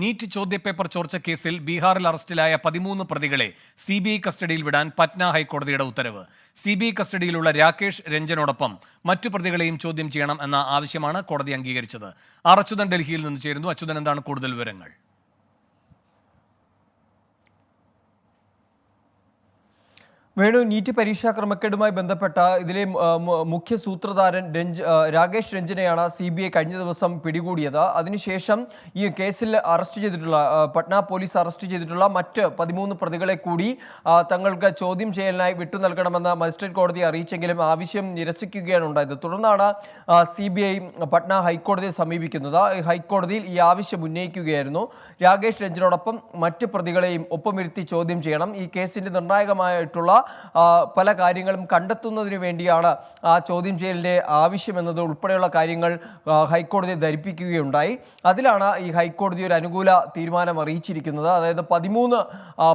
NEET ചോദ്യപേപ്പർ ചോർച്ച കേസിൽ ബീഹാറിൽ അറസ്റ്റിലായ പതിമൂന്ന് പ്രതികളെ സി ബി ഐ കസ്റ്റഡിയിൽ വിടാൻ പറ്റ്ന ഹൈക്കോടതിയുടെ ഉത്തരവ്. സി ബി ഐ കസ്റ്റഡിയിലുള്ള രാകേഷ് രഞ്ജനോടൊപ്പം മറ്റു പ്രതികളെയും ചോദ്യം ചെയ്യണം എന്ന ആവശ്യമാണ് കോടതി അംഗീകരിച്ചത്. ആർ അച്യുതൻ ഡൽഹിയിൽ നിന്ന് ചേരുന്നു. അച്യുതൻ എന്താണ് കൂടുതൽ വിവരങ്ങൾ? വേണു നീറ്റ് പരീക്ഷാ ക്രമക്കേടുമായി ബന്ധപ്പെട്ട ഇതിലെ മുഖ്യ സൂത്രധാരൻ രഞ്ജ് രാകേഷ് രഞ്ജനെയാണ് സി ബി ഐ കഴിഞ്ഞ ദിവസം പിടികൂടിയത്. അതിനുശേഷം ഈ കേസിൽ അറസ്റ്റ് ചെയ്തിട്ടുള്ള പട്ന പോലീസ് അറസ്റ്റ് ചെയ്തിട്ടുള്ള മറ്റ് പതിമൂന്ന് പ്രതികളെ കൂടി തങ്ങൾക്ക് ചോദ്യം ചെയ്യലിനായി വിട്ടു നൽകണമെന്ന് മജിസ്ട്രേറ്റ് കോടതി അറിയിച്ചെങ്കിലും ആവശ്യം നിരസിക്കുകയാണ് ഉണ്ടായത്. തുടർന്നാണ് സി ബി ഐ പട്ന ഹൈക്കോടതിയെ സമീപിക്കുന്നത്. ഹൈക്കോടതിയിൽ ഈ ആവശ്യം ഉന്നയിക്കുകയായിരുന്നു. രാകേഷ് രഞ്ജനോടൊപ്പം മറ്റ് പ്രതികളെയും ഒപ്പമിരുത്തി ചോദ്യം ചെയ്യണം. ഈ കേസിന്റെ നിർണായകമായിട്ടുള്ള പല കാര്യങ്ങളും കണ്ടെത്തുന്നതിന് വേണ്ടിയാണ് ആ ചോദ്യം ചെയ്യലിന്റെ ആവശ്യമെന്നത് ഉൾപ്പെടെയുള്ള കാര്യങ്ങൾ ഹൈക്കോടതി ധരിപ്പിക്കുകയുണ്ടായി. അതിലാണ് ഈ ഹൈക്കോടതി ഒരു അനുകൂല തീരുമാനം അറിയിച്ചിരിക്കുന്നത്. അതായത് പതിമൂന്ന്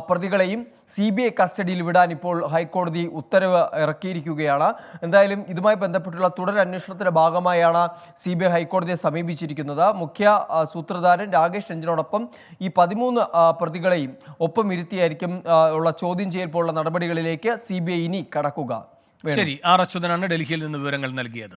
പ്രതികളെയും സി ബി ഐ കസ്റ്റഡിയിൽ വിടാൻ ഇപ്പോൾ ഹൈക്കോടതി ഉത്തരവ് ഇറക്കിയിരിക്കുകയാണ്. എന്തായാലും ഇതുമായി ബന്ധപ്പെട്ടുള്ള തുടർ അന്വേഷണത്തിന്റെ ഭാഗമായാണ് സി ബി ഐ ഹൈക്കോടതിയെ സമീപിച്ചിരിക്കുന്നത്. മുഖ്യ സൂത്രധാരൻ രാകേഷ് രഞ്ജനോടൊപ്പം ഈ പതിമൂന്ന് പ്രതികളെയും ഒപ്പം ഇരുത്തിയായിരിക്കും ഉള്ള ചോദ്യം ചെയ്യൽ പോലുള്ള നടപടികളിലേക്ക് സി ബി ഐ ഇനി കടക്കുക. ശരി ആർ അച്യുതനാണ് ഡൽഹിയിൽ നിന്ന് വിവരങ്ങൾ നൽകിയത്.